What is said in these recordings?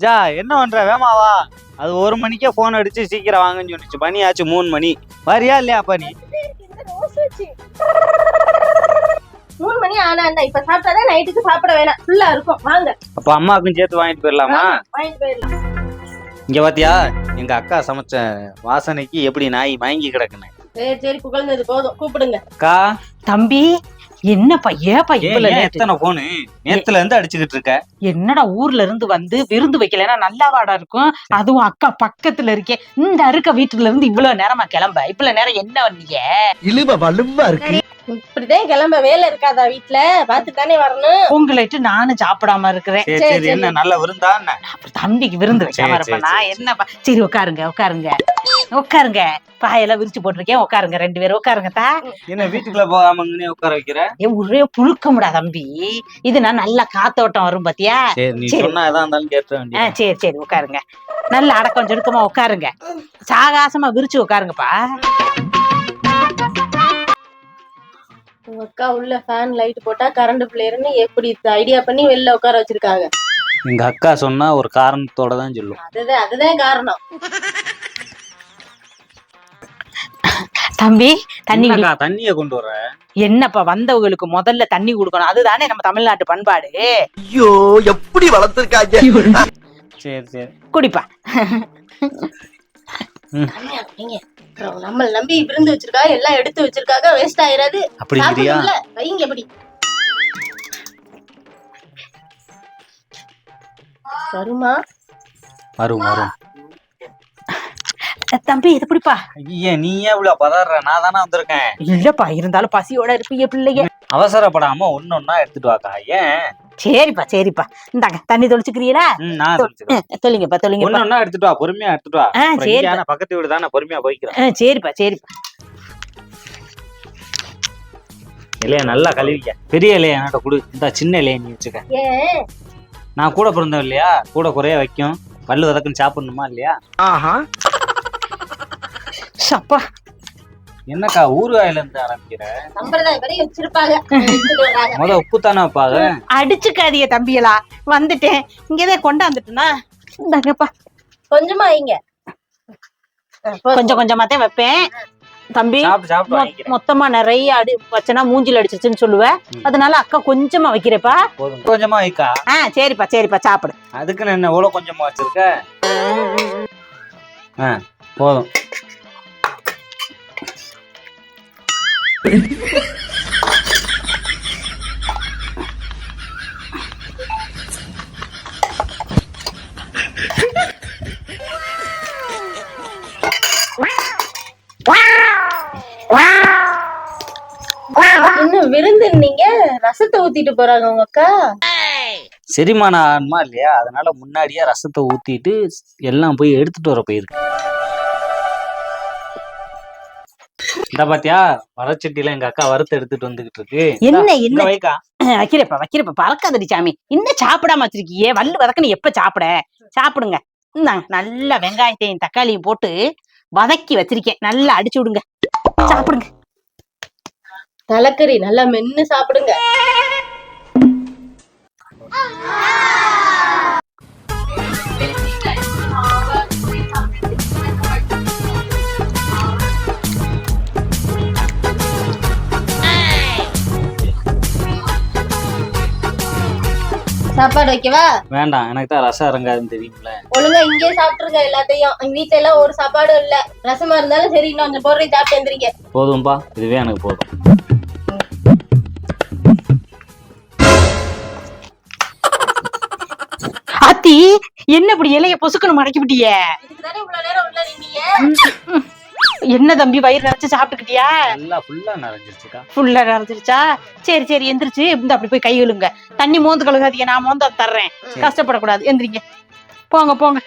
ஜா என்ன பண்ற வேமாவா? அது ஒரு மணிக்கே போன் அடிச்சு சீக்கிரம் வாங்கன்னு சொன்னிச்சு. மணி ஆச்சு மூணு மணி. வரியா இல்லையா அப்ப நீ? வச்சு. மூணு மணி ஆனா என்ன இப்ப சாப்பிட்டாதான் நைட்டுக்கு சாப்பிட வேணாம். ஃபுல்லா இருக்கும். வாங்க. அப்ப அம்மாவுக்கும் சேர்த்து வாங்கிட்டு போயிடலாமா? வாங்கிட்டு போயிடலாம். இங்க பாத்தியா எங்க அக்கா சமைச்ச வாசனைக்கு எப்படி நாய் வாங்கி கிடக்குன்னு. சரி சரி புகழ்ந்தது போதும். கூப்பிடுங்க. அக்கா? தம்பி என்னப்பா ஏப்பா ஏன் இவ்வளவு? எத்தனை போனு நேத்துல இருந்து அடிச்சுக்கிட்டு இருக்க. என்னடா ஊர்ல இருந்து வந்து விருந்து வைக்கலைன்னா நல்லா வாடா இருக்கும்? அதுவும் அக்கா பக்கத்துல இருக்கே. இந்த அருக்க வீட்டுல இருந்து இவ்வளவு நேரமா கிளம்ப? இவ்வளவு நேரம் என்ன வந்தீங்க இழுவ வலுவா இருக்கு. இப்படிதான் கிளம்ப வேலை இருக்காதா வீட்டுல? பாத்துட்டு தானே வரணும். பொங்கலிட்டு நானும் சாப்பிடாம இருக்கிறேன். சரி என்ன நல்ல விருந்தா தம்பிக்கு விருந்து வைக்காம சரி, இருப்பேன்? நான். என்னப்பா? சரி உட்காருங்க உட்காருங்க. உட்காருங்க. பாயெல்லாம் விரிச்சு போட்டிருக்கேன். உட்காருங்க. ரெண்டு பேரும் உட்காருங்க தா. என்ன வீட்டுக்குள்ள போகாம இங்கனே உட்கார வைக்கிற? ஏ ஒரே புழுக்கமுடா தம்பி. இது நான் நல்லா காத்தோட்டம் வரும் பாத்தியா? சரி நீ. சொன்னா எதா இருந்தாலும் கேட்ட ஆ வேண்டிய சரி சரி உட்காருங்க. நல்ல அடக்கம் சொடுக்கமா உட்காருங்க. சாகாசமா விரிச்சு உட்காருங்கப்பா. உங்க அக்கா உள்ள ஃபேன் லைட் போட்டா கரண்ட் பிளேயர்னு எப்படி ஐடியா பண்ணி வெளில உட்கார வச்சிருக்காங்க. எங்க அக்கா சொன்னா ஒரு காரணத்தோட தான் சொல்லும். அதுதான் அதுதான் காரணம். தம்பி தண்ணி தண்ணிய கொண்டு வர என்னப்பா வந்தவங்களுக்கு முதல்ல தண்ணி கொடுக்கணும். அதுதானே நம்ம தமிழ்நாட்டு பண்பாடு. ஐயோ எப்படி வளர்த்திருக்காங்க? சரி சரி. குடிப்பா. நம்மள நம்பி விருந்து வச்சிருக்கா எல்லாம் எடுத்து வச்சிருக்காங்க வேஸ்ட் ஆயிராது. சாப்பிடணும்ல வைங்க எப்படி? வருமா வரும் வரும். தம்பி இது குடிப்பா. ஐயா நீ ஏன் இவ்வளவு பதற நான் தானே வந்திருக்கேன். இல்லப்பா இருந்தாலும் பசியோட இருப்பீங்க பிள்ளைங்க. அவசரப்படாம ஒன்னொன்னா எடுத்துட்டு வாக்கா ஏன்? சரிப்பா சரிப்பா. இந்தாங்க தண்ணி தொளிச்சுக்கிறீங்களா. தொல்லிங்கப்பா தொல்லிங்கப்பா ஒன்னொன்னா எடுத்துட்டு வா பொறுமையா எடுத்துட்டு வா. சரி பக்கத்து வீடு தானே பொறுமையா போய்க்கிறேன். சரிப்பா சரிப்பா. இலையா நல்லா கழுவிக்க. பெரிய இலையா என்கிட்ட கொடு. இந்த சின்ன இலையா நீ வச்சுக்க. நான் கூட பிறந்தவன் இல்லையா? கூட குறைய வைக்கும். பல்லு வதக்குன்னு சாப்பிடணுமா இல்லையா? ஆஹா. சப்பா என்னக்கா ஊறுகாயில இருந்து ஆரம்பிக்கிற? சம்பிரதாயம் படி வச்சிருப்பாங்க. எடுத்துட்டு வர்றாங்க முத உப்பு தானே வைப்பாங்க அடிச்சுக்காதிய தம்பியலா. வந்துட்டேன். இங்கதான் கொண்டாந்துட்டுனா? இந்தாங்கப்பா. கொஞ்சமா வைங்க. கொஞ்சம் கொஞ்சமா தான் வைப்பேன். தம்பி மொத்தமா நிறைய அடி வச்சனா மூஞ்சில அடிச்சிச்சுன்னு சொல்லுவேன். அதனால அக்கா கொஞ்சமா வைக்கிறேப்பா. கொஞ்சமா வைக்கா. ஆ சரிப்பா சரிப்பா சாப்பிடு. அதுக்குன்னு என்ன எவ்வளவு கொஞ்சமா வச்சிருக்க? போதும். இன்னும் விருந்து நீங்க? ரசத்தை ஊத்திட்டு போறாங்க உங்க அக்கா. செரிமானம் ஆன்மா இல்லையா? அதனால முன்னாடியே ரசத்தை ஊத்திட்டு எல்லாம் போய் எடுத்துட்டு வர போயிருக்கு இந்த பாத்தியா? வரச்சட்டில எங்க அக்கா வறுத்து எடுத்துட்டு வந்துகிட்டு இருக்கு. என்ன என்ன? வைக்கா. வைக்கிறப்பா வைக்கிறப்பா. பறக்காதடி சாமி. இன்னும் சாப்பிடாம வச்சிருக்கியே? வல்லு வதக்கன்னு எப்ப சாப்பிட? சாப்பிடுங்க. இந்தாங்க நல்ல வெங்காயத்தையும் தக்காளியும் போட்டு வதக்கி வச்சிருக்கேன். நல்லா அடிச்சு விடுங்க. சாப்பிடுங்க. தலைக்கறி நல்லா மென்னு சாப்பிடுங்க. சாப்பாடு வைக்கவா? வேண்டாம் எனக்கு தான் ரசம் இறங்காதுன்னு தெரியும்ல. ஒழுங்கா இங்கே சாப்பிட்டுருங்க எல்லாத்தையும். எங்க வீட்டுல எல்லாம் ஒரு சாப்பாடும் இல்ல. ரசமா இருந்தாலும் சரி இன்னும் கொஞ்சம் பொருளையும் சாப்பிட்டு எந்திரிங்க. போதும்பா இதுவே எனக்கு போதும். அத்தி என்ன இப்படி இலைய பொசுக்கணும் மடக்கி விட்டியே? இதுக்கு தானே இவ்வளவு நேரம் உள்ள நீங்க என்ன தம்பி வயிறு நிறைச்சு சாப்பிட்டுக்கிட்டியா? நல்லா ஃபுல்லா நிறைஞ்சிருச்சுக்கா. ஃபுல்லா நிறைஞ்சிருச்சா? சரி சரி எந்திரிச்சு இந்த அப்படி போய் கை கழுவுங்க தண்ணி மோந்து கழுகாதீங்க நான் மோந்து அதை தர்றேன். கஷ்டப்படக்கூடாது. எந்திரிங்க. போங்க போங்க.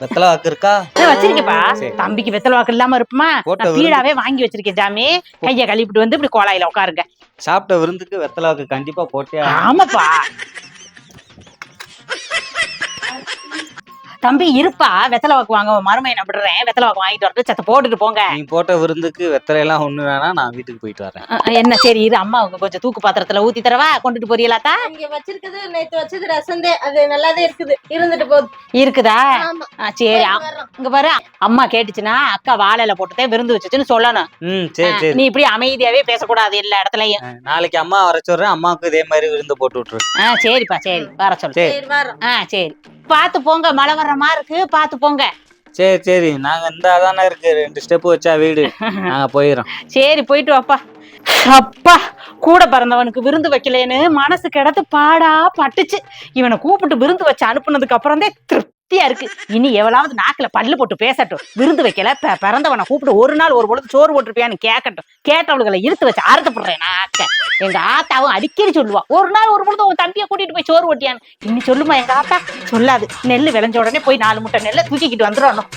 வெத்தலை வாக்கு இருக்கா? வச்சிருக்கப்பா. சரி. தம்பிக்கு வெத்தலை வாக்கு இல்லாம இருப்புமா? பீடாவே வாங்கி வச்சிருக்கேன் ஜாமி கைய கழுவிட்டு வந்து இப்படி கோலாயில உட்காருங்க. சாப்பிட்ட விருந்துக்கு வெத்தலை வாக்கு கண்டிப்பா போட்டே. ஆமாப்பா. தம்பி இருப்பா வெத்தலை வாக்கு வாங்க மருமையை நான் விடுறேன் வெத்தலை வாக்கு வாங்கிட்டு வரட்டு சத்த போட்டுட்டு போங்க. நீ போட்ட விருந்துக்கு வெத்தலை எல்லாம் ஒண்ணு வேணாம் நான் வீட்டுக்கு போயிட்டு வரேன். என்ன சரி இரு அம்மா அவங்க கொஞ்சம் தூக்கு பாத்திரத்துல ஊத்தி தரவா? கொண்டுட்டு போறீங்களாத்தா இங்க வச்சிருக்குது நேத்து வச்சது ரசந்தே அது நல்லாதே இருக்குது. இருந்துட்டு போகுது. இருக்குதா? ஆமா. ஆ, சரி அ- வர்றோம். இங்க பாரு அம்மா கேட்டுச்சுன்னா அக்கா வாழையில போட்டுதான் விருந்து வச்சுச்சுன்னு சொல்லணும். ம் சரி சரி. நீ இப்படி அமைதியாவே பேசக்கூடாது எல்லா இடத்துலயும். நாளைக்கு அம்மா வர சொல்றேன் அம்மாவுக்கு இதே மாதிரி விருந்து போட்டு விட்டுரு. ஆ சரிப்பா சரி வர சொல்லு. சரி. ஆ சரி. பாத்து போங்க மழை வர்ற மாதிரி இருக்கு பாத்து போங்க. சரி சரி. நாங்க இந்த தானே இருக்கு. ரெண்டு ஸ்டெப் வச்சா வீடு. நாங்க போயிடுறோம் சரி போயிட்டு வாப்பா. அப்பா கூட பிறந்தவனுக்கு விருந்து வைக்கலேன்னு மனசு கிடத்து பாடா பட்டுச்சு. இவனை கூப்பிட்டு விருந்து வச்சு அனுப்புனதுக்கு அப்புறம் தான் திருப்தியா இருக்கு. இனி எவ்வளவு நாக்குல பல்லு போட்டு பேசட்டும். விருந்து வைக்கல பிறந்தவனை கூப்பிட்டு ஒரு நாள் ஒரு பொழுது சோறு போட்டிருப்பியான்னு கேட்கட்டும் கேட்டவளுகளை இழுத்து வச்சு அறுத்தப்படுறேன் நாக்க எங்க ஆத்தாவும் அடிக்கடி சொல்லுவா ஒரு நாள் ஒரு பொழுது உன் தம்பியை கூட்டிட்டு போய் சோறு ஓட்டியான்னு. இன்னி சொல்லுமா எங்க ஆத்தா? சொல்லாது. நெல்லு விளைஞ்ச உடனே போய் நாலு முட்டை நெல்லை தூக்கிக்கிட்டு வந்துடணும்.